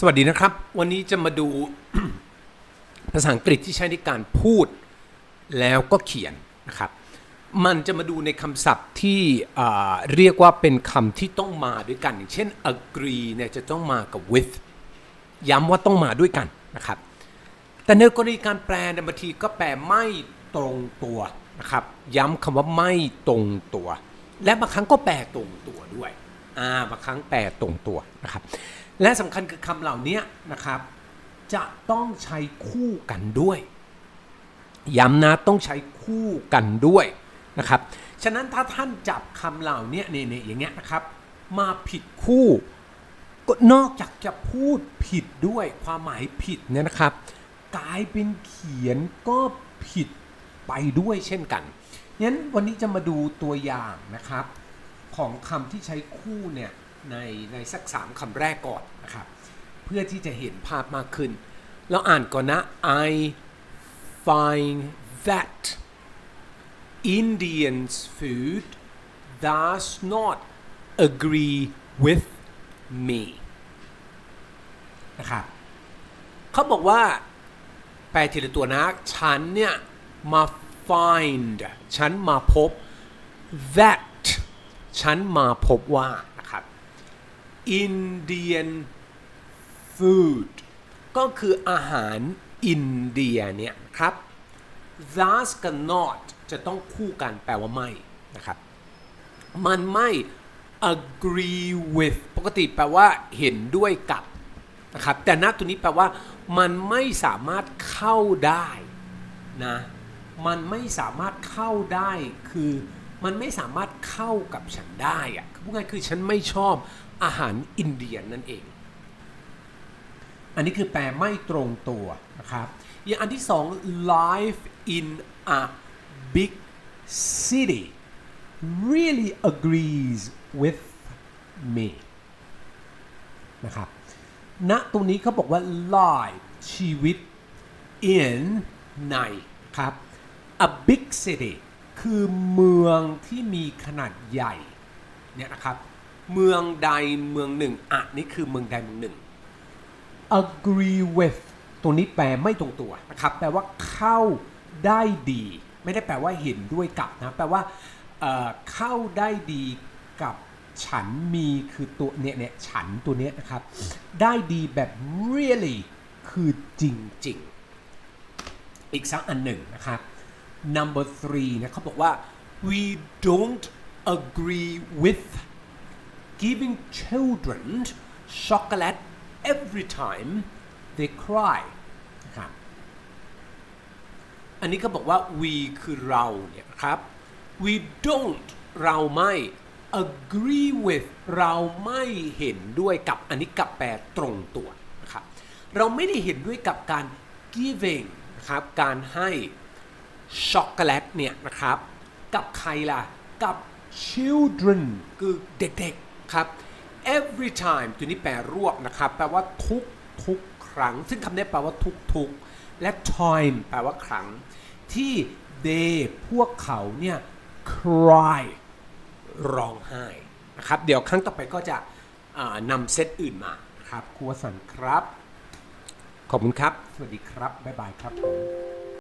สวัสดีนะครับ วันนี้จะมาดูภาษาอังกฤษที่ใช้ในการพูดแล้วก็เขียนนะครับ มันจะมาดูในคำศัพท์ที่เรียกว่าเป็นคำที่ต้องมาด้วยกัน อย่างเช่น agree เนี่ยจะต้องมากับ with ย้ำว่าต้องมาด้วยกันนะครับ แต่ในกรณีการแปลเนี่ยบางทีก็แปลไม่ตรงตัวนะครับ ย้ำคำว่าไม่ตรงตัว และบางครั้งก็แปลตรงตัวด้วย่าบางครั้งแปลตรงตัวนะครับ และสำคัญคือคำเหล่านี้นะครับ จะต้องใช้คู่กันด้วย ย้ำนะต้องใช้คู่กันด้วยนะครับ ฉะนั้นถ้าท่านจับคำเหล่านี้เนี่ยอย่างเงี้ยนะครับ มาผิดคู่ก็นอกจากจะพูดผิดด้วยความหมายผิดเนี่ยนะครับ กลายเป็นเขียนก็ผิดไปด้วยเช่นกันงั้นวันนี้จะมาดูตัวอย่างนะครับ ของคำที่ใช้คู่เนี่ยในในสักสามคำแรกก่อนนะครับเพื่อที่จะเห็นภาพมากขึ้นแล้วอ่านก่อนนะ I find that Indians food does not agree with me นะครับเขาบอกว่าแปลทีละตัวนะ ฉันเนี่ยมา find ฉันมาพบ that ฉันมาพบว่านะครับ Indian food ก็คืออาหารอินเดียเนี่ยครับ thus กับ not จะต้องคู่กันแปลว่าไม่นะครับ มันไม่ agree with ปกติแปลว่าเห็นด้วยกับนะครับ แต่ณตัวนี้แปลว่า มันไม่สามารถเข้าได้นะ มันไม่สามารถเข้าได้คือ มันไม่สามารถเข้ากับฉันได้อะคือพูดง่ายคือฉันไม่ชอบอาหารอินเดียนั่นเอง อันนี้คือแปลไม่ตรงตัวนะครับอย่างอันที่สอง life in a big city really agrees with me นะครับณตรงนี้เขาบอกว่า life ชีวิต in ในครับ a big city คือเมืองที่มีขนาดใหญ่เนี่ยนะครับ เมืองใดเมืองหนึ่งอะนี่คือเมืองใดเมืองหนึ่ง agree with ตัวนี้แปลไม่ตรงตัวนะครับ แปลว่าเข้าได้ดี ไม่ได้แปลว่าเห็นด้วยกับนะ แปลว่าเอ่อเข้าได้ดีกับฉันมีคือตัวเนี่ยเนี่ยฉันตัวเนี้ยนะครับ ได้ดีแบบ really คือจริงๆ อีกสักอันหนึ่งนะครับ number three นะเขาบอกว่า we don't agree with giving children chocolate every time they cry นะครับอันนี้ก็บอกว่า we คือเราเนี่ยครับ we don't เราไม่ agree with เราไม่เห็นด้วยกับอันนี้กับแปลตรงตัวนะครับ เราไม่ได้เห็นด้วยกับการ giving นะครับ การให้ ช็อกโกแลตเนี่ยนะครับ กับใครล่ะ กับ children คือเด็กๆครับ every time ตัวนี้แปลรวบนะครับ แปลว่าทุกทุกครั้ง ซึ่งคำนี้แปลว่าทุกทุกและ time แปลว่าครั้ง ที่ they พวกเขาเนี่ย cry ร้องไห้นะครับ เดี๋ยวครั้งต่อไปก็จะนำเซตอื่นมาครับครูวสันครับ ขอบคุณครับ สวัสดีครับ บ๊ายบายครับผม